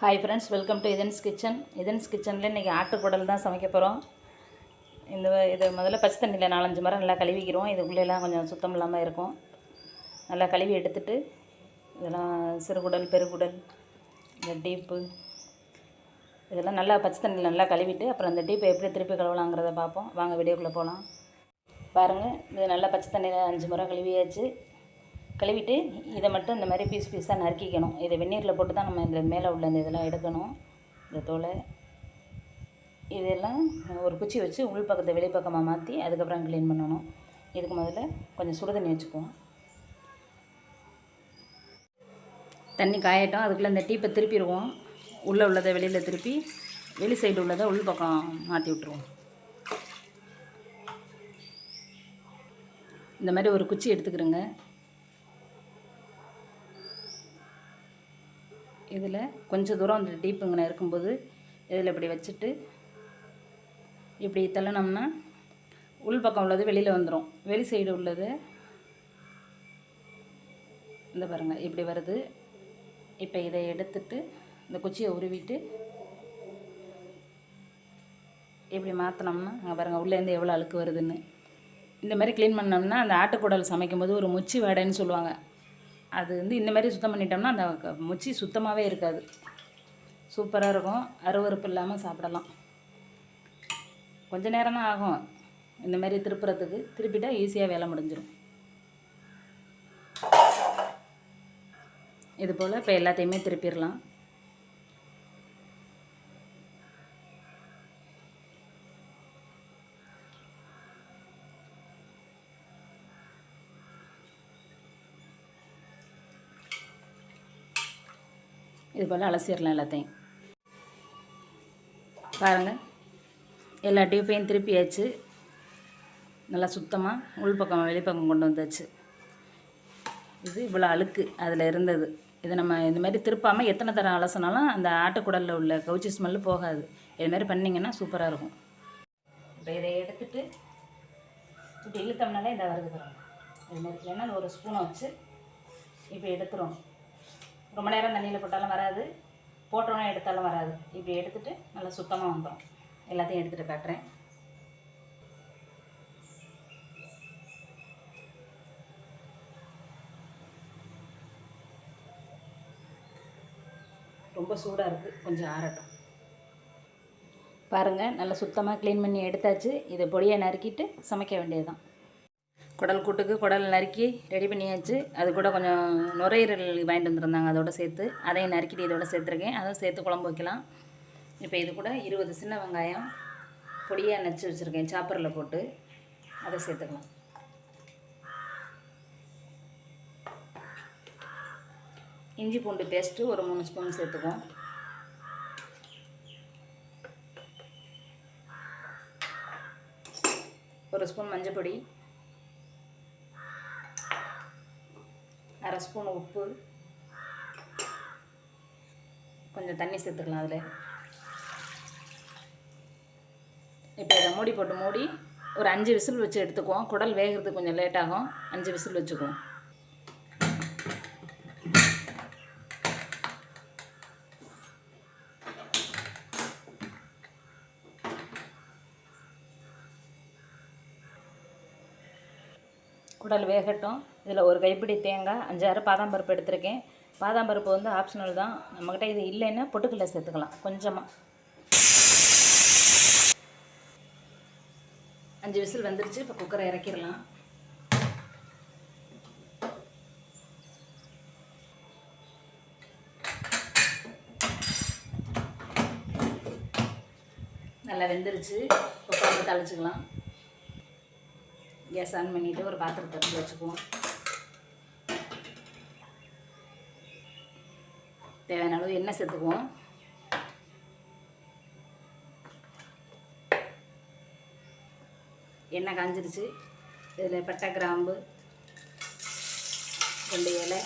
Hi friends welcome to Ithan's kitchen Ithan's கிச்சனில் இன்றைக்கி ஆட்டுக்குடல் தான் சமைக்க போகிறோம் இந்த இது முதல்ல பச்சை தண்ணியில் நாலஞ்சு மரம் நல்லா கழுவிக்கிறோம். இதுக்குள்ளெல்லாம் கொஞ்சம் சுத்தம் இல்லாமல் இருக்கும். நல்லா கழுவி எடுத்துட்டு இதெல்லாம் சிறுகுடல் பெருகுடல் இந்த டீப்பு இதெல்லாம் நல்லா பச்சை தண்ணியில் நல்லா கழுவிட்டு அப்புறம் அந்த டீப்பை எப்படி திருப்பி கழுவலாங்கிறத பார்ப்போம். வாங்க வீடியோக்குள்ளே போகலாம் பாருங்கள் இது நல்லா பச்சை தண்ணியில் அஞ்சு முறை கழுவியாச்சு. கழுவிட்டு இதை மட்டும் இந்த மாதிரி பீஸ் பீஸாக நறுக்கிக்கணும். இதை வெந்நீரில் போட்டு தான் நம்ம இந்த மேலே உள்ள இந்த இதெல்லாம் எடுக்கணும். இந்த தோலை. இதெல்லாம் ஒரு குச்சி வச்சு உள் பக்கத்தை வெளிப்பக்கமாக மாற்றி அதுக்கப்புறம் க்ளீன் பண்ணணும். இதுக்கு முதல்ல கொஞ்சம் சுடு தண்ணி வச்சுக்குவோம். தண்ணி காயட்டும். அதுக்குள்ளே இந்த டீப்பை திருப்பிடுவோம். உள்ளே உள்ளதை வெளியில் திருப்பி வெளி சைடு உள்ளதை உள் பக்கம் மாற்றி விட்ருவோம் இந்த மாதிரி ஒரு குச்சி எடுத்துக்கிறோங்க. இதில் கொஞ்சம் தூரம் அந்த டீப்புங்கன இருக்கும்போது இதில் இப்படி வச்சுட்டு இப்படி தள்ளினோம்னா உள் பக்கம் உள்ளது வெளியில் வந்துடும் வெளி சைடு உள்ளது. இந்த பாருங்கள் இப்படி வருது. இப்போ இதை எடுத்துட்டு இந்த குச்சியை உருவிட்டு இப்படி மாற்றினோம்னா அங்கே பாருங்கள் உள்ளேருந்து எவ்வளோ அழுக்கு வருதுன்னு. இந்த மாதிரி க்ளீன் பண்ணோம்னா அந்த ஆட்டுக்குடல் சமைக்கும்போது ஒரு முச்சி வாடைன்னு சொல்லுவாங்க. அது வந்து இந்த மாதிரி சுத்தம் பண்ணிட்டோம்னா அந்த முச்சி சுத்தமாகவே இருக்காது. சூப்பராக இருக்கும். அருவருப்பு இல்லாமல் சாப்பிடலாம். கொஞ்ச நேரம் தான் ஆகும். இந்த மாதிரி திருப்புறத்துக்கு திருப்பிட்டால் ஈஸியாக வேலை முடிஞ்சிடும் இது போல் இப்போ எல்லாத்தையுமே திருப்பிடலாம். இது போல் அலசிடலாம் எல்லாத்தையும். பாருங்கள் எல்லா டியூப்பையும் திருப்பியாச்சு நல்லா சுத்தமாக உள்பக்கம் வெளிப்பக்கம் கொண்டு வந்தாச்சு இது இவ்வளோ அழுக்கு அதில் இருந்தது. இதை நம்ம இந்த மாதிரி திருப்பாமல் எத்தனை தரம் அலசினாலும் அந்த ஆட்டுக்குடலில் உள்ள கவுச்சி ஸ்மெல்லு போகாது. இது மாதிரி பண்ணிங்கன்னா சூப்பராக இருக்கும். இப்போ இதை எடுத்துட்டு இப்படி இழுத்தோம்னாலே இதை வருது பாருங்கள் இது மாதிரி இல்லைன்னா ஒரு ஸ்பூனை வச்சு இப்போ எடுத்துரும் ரொம்ப நேரம் தண்ணியில் போட்டாலும் வராது. போட்டோன்னே எடுத்தாலும் வராது. இப்படி எடுத்துகிட்டு நல்லா சுத்தமாக வந்துடும் எல்லாத்தையும் எடுத்துகிட்டு காட்டுறேன். ரொம்ப சூடாக இருக்குது கொஞ்சம் ஆறட்டும். பாருங்கள் நல்லா சுத்தமாக க்ளீன் பண்ணி எடுத்தாச்சு. இதை பொடியை நறுக்கிட்டு சமைக்க வேண்டியது தான் குடல் கூட்டுக்கு குடல் நறுக்கி ரெடி பண்ணியாச்சு. அது கூட கொஞ்சம் நுரையீரல் வாங்கிட்டு வந்திருந்தாங்க அதோட சேர்த்து. அதையும் நறுக்கிட்டு இதோட சேர்த்துருக்கேன். அதுவும் சேர்த்து குழம்பு வைக்கலாம். இப்போ இது கூட இருபது சின்ன வெங்காயம் பொடியாக நச்சு வச்சுருக்கேன். சாப்பரில் போட்டு அதை சேர்த்துக்கலாம். இஞ்சி பூண்டு பேஸ்ட்டு ஒரு மூணு ஸ்பூன் சேர்த்துக்குவோம். ஒரு ஸ்பூன் மஞ்சள் பொடி அரை ஸ்பூன் உப்பு. கொஞ்சம் தண்ணி சேர்த்துக்கலாம் அதில். இப்போ இதை மூடி போட்டு மூடி ஒரு அஞ்சு விசில் வச்சு எடுத்துக்குவோம். குடல் வேகிறதுக்கு கொஞ்சம் லேட்டாகும் அஞ்சு விசில் வச்சுக்குவோம். குடல் வேகட்டும். இதில் ஒரு கைப்பிடி தேங்காய் அஞ்சாறு பாதாம் பருப்பு எடுத்திருக்கேன். பாதாம் பருப்பு வந்து ஆப்ஷனல் தான். நம்மக்கிட்ட இது இல்லைன்னா பொட்டுக்கல்ல சேர்த்துக்கலாம் கொஞ்சமாக அஞ்சு விசில் வந்துருச்சு இப்போ குக்கரை இறக்கிடலாம். நல்லா வெந்துருச்சு. குக்கரை தழிச்சிக்கலாம் கேஸ் ஆன் பண்ணிவிட்டு ஒரு பாத்திரத்தை எடுத்து வச்சுக்குவோம். தேவையான அளவு எண்ணெய் சேர்த்துக்குவோம். எண்ணெய் காஞ்சிருச்சு. இதில் பட்டை கிராம்பு ரெண்டு இலை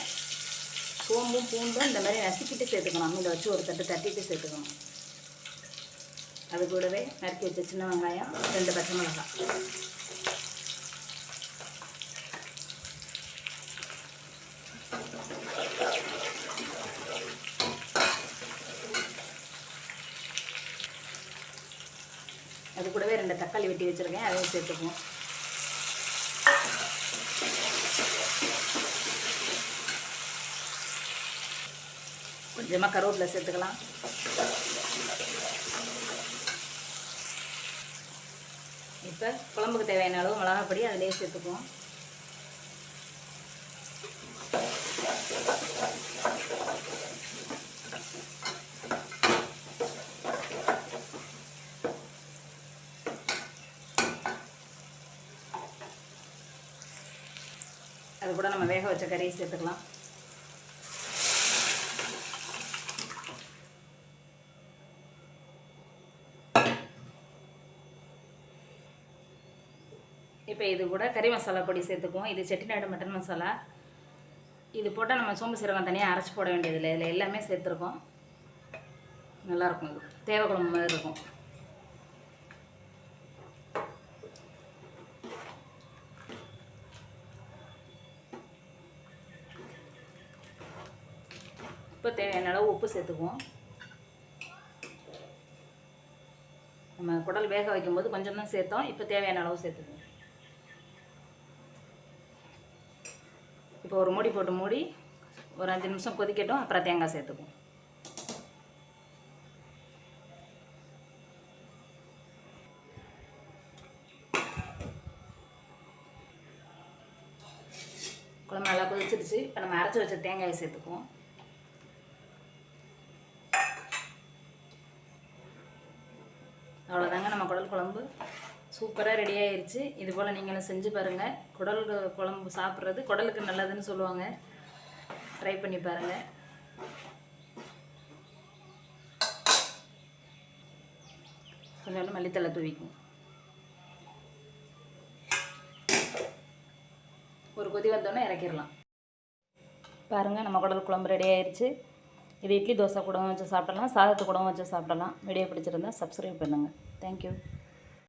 சோம்பும் பூண்டும் இந்த மாதிரி நசுக்கிட்டு சேர்த்துக்கணும். இதை வச்சு ஒரு தட்டு தட்டிட்டு சேர்த்துக்கணும். அது கூடவே நறுக்கி வச்ச சின்ன வெங்காயம் ரெண்டு பச்சை மிளகாய். தக்காளி வெட்டி வச்சுருக்கேன் அதையும் சேர்த்துக்குவோம். கொஞ்சமாக கருவேப்பிலை சேர்த்துக்கலாம். இப்போ குழம்புக்கு தேவையான அளவு மிளகாப்பொடி அதிலே சேர்த்துக்குவோம். கூட நம்ம வேக வச்ச கறியை சேர்த்துக்கலாம். இப்போ இது கூட கறி மசாலா பொடி சேர்த்துக்குவோம். இது செட்டிநாடு மட்டன் மசாலா. இது போட்டால் நம்ம சோம்பு சீரகம் தனியாக அரைச்சி போட வேண்டியதில்லை. இதில் எல்லாமே சேர்த்துருக்கோம். நல்லாயிருக்கும் இது. தேவை குழம்பு மாதிரி இருக்கும். இப்போ தேவையான அளவு உப்பு சேர்த்துக்குவோம். நம்ம குடல் வேக வைக்கும்போது கொஞ்சம் தான் சேர்த்தோம். இப்போ தேவையான அளவு சேர்த்துக்குவோம். இப்போ ஒரு மூடி போட்டு மூடி ஒரு அஞ்சு நிமிஷம் கொதிக்கட்டும். அப்புறம் தேங்காய் சேர்த்துக்குவோம். குழம்பு நல்லா கொதிச்சிருச்சு. இப்போ நம்ம அரைச்சி வச்ச தேங்காயை சேர்த்துக்குவோம் அவ்வளோதாங்க நம்ம குடல் குழம்பு சூப்பராக ரெடி ஆயிடுச்சு இது போல் நீங்களும் செஞ்சு பாருங்கள் குடல் குழம்பு சாப்பிட்றது குடலுக்கு நல்லதுன்னு சொல்லுவாங்க. ட்ரை பண்ணி பாருங்கள் கொஞ்சோண்டு மல்லித்தலை தூவிக்கும் ஒரு கொதி வந்தோடனே இறக்கிடலாம். பாருங்கள் நம்ம குடல் குழம்பு ரெடி ஆயிடுச்சு இது இட்லி தோசை கூட வச்சு சாப்பிடலாம். சாதத்து கூட வச்சு சாப்பிடலாம். வீடியோ பிடிச்சிருந்தா சப்ஸ்கிரைப் பண்ணுங்கள் தேங்க்யூ